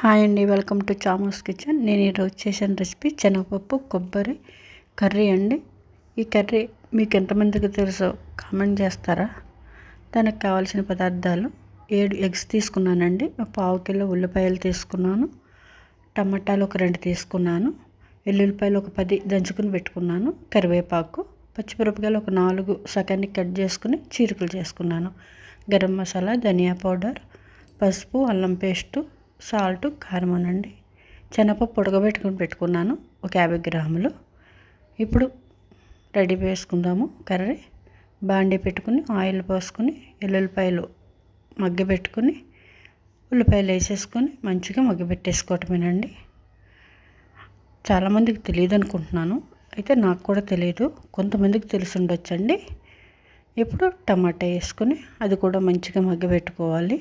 Hi అండి welcome to చామోస్ kitchen. నేను ఈరోజు చేసిన రెసిపీ శనగపప్పు కొబ్బరి కర్రీ అండి. ఈ కర్రీ మీకు ఎంతమందికి తెలుసో కామెంట్ చేస్తారా? దానికి కావాల్సిన పదార్థాలు ఏడు ఎగ్స్ తీసుకున్నానండి. పావు కిలో ఉల్లిపాయలు తీసుకున్నాను. టమాటాలు ఒక రెండు తీసుకున్నాను. వెల్లుల్లిపాయలు ఒక పది దంచుకుని పెట్టుకున్నాను. కరివేపాకు పచ్చిమిరపకాయలు ఒక నాలుగు సగానికి కట్ చేసుకుని చీరుకలు చేసుకున్నాను. గరం మసాలా ధనియా పౌడర్ పసుపు అల్లం పేస్టు సాల్ట్ కారం అనండి. శనగపప్పు ఉడకబెట్టుకుని పెట్టుకున్నాను ఒక యాభై గ్రాములు. ఇప్పుడు రెడీ వేసుకుందాము కర్రీ. బాండీ పెట్టుకుని ఆయిల్ పోసుకొని ఎల్లుల్లిపాయలు మగ్గ పెట్టుకుని ఉల్లిపాయలు వేసేసుకొని మంచిగా మగ్గ పెట్టేసుకోవటమేనండి చాలామందికి తెలియదు అనుకుంటున్నాను అయితే నాకు కూడా తెలియదు. కొంతమందికి తెలిసి ఉండొచ్చండి. ఇప్పుడు టమాటా వేసుకొని అది కూడా మంచిగా మగ్గ పెట్టుకోవాలి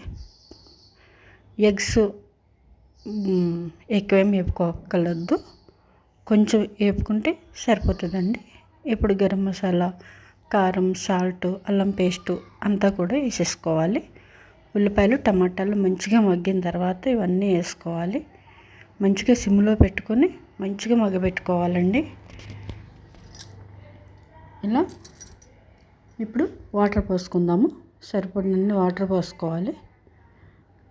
ఎగ్స్ ఎక్కువేం వేపుకోగలద్దు కొంచెం వేపుకుంటే సరిపోతుందండి. ఇప్పుడు గరం మసాలా కారం సాల్ట్ అల్లం పేస్టు అంతా కూడా వేసేసుకోవాలి. ఉల్లిపాయలు టమాటాలు మంచిగా మగ్గిన తర్వాత ఇవన్నీ వేసుకోవాలి. మంచిగా సిమ్లో పెట్టుకొని మంచిగా మగ్గబెట్టుకోవాలండి. ఇలా ఇప్పుడు వాటర్ పోసుకుందాము. సరిపడినన్ని వాటర్ పోసుకోవాలి.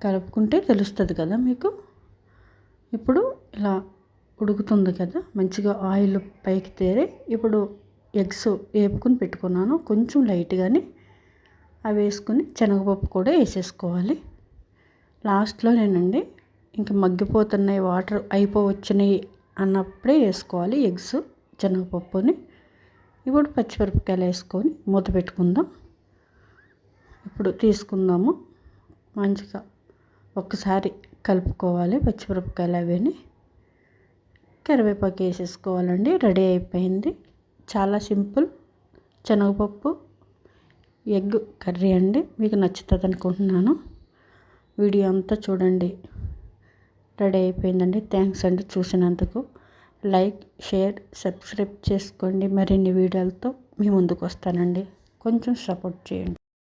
కలుపుకుంటే తెలుస్తుంది కదా మీకు? ఇప్పుడు ఇలా ఉడుకుతుంది కదా మంచిగా ఆయిల్ పైకి తేరి ఇప్పుడు ఎగ్స్ వేపుకొని పెట్టుకున్నాను. కొంచెం లైట్గానే అవి వేసుకుని శనగపప్పు కూడా వేసేసుకోవాలి. లాస్ట్లో నేనండి ఇంకా మగ్గిపోతున్నాయి వాటర్ అయిపోవచ్చినాయి అన్నప్పుడే వేసుకోవాలి ఎగ్స్ శనగపప్పుని. ఇప్పుడు పచ్చిమిరపకాయలు వేసుకొని మూత పెట్టుకుందాం. ఇప్పుడు తీసుకుందాము. మంచిగా ఒక్కసారి కలుపుకోవాలి పచ్చిమిరపకాయలు అవన్నీ కరివేపాకు వేసేసుకోవాలండి రెడీ అయిపోయింది. చాలా సింపుల్. శనగపప్పు ఎగ్ కర్రీ అండి మీకు నచ్చుతుంది అనుకుంటున్నాను. వీడియో అంతా చూడండి. రెడీ అయిపోయిందండి. థ్యాంక్స్ అండి చూసినందుకు. లైక్ షేర్ సబ్స్క్రైబ్ చేసుకోండి. మరిన్ని వీడియోలతో మీ ముందుకు వస్తానండి. కొంచెం సపోర్ట్ చేయండి.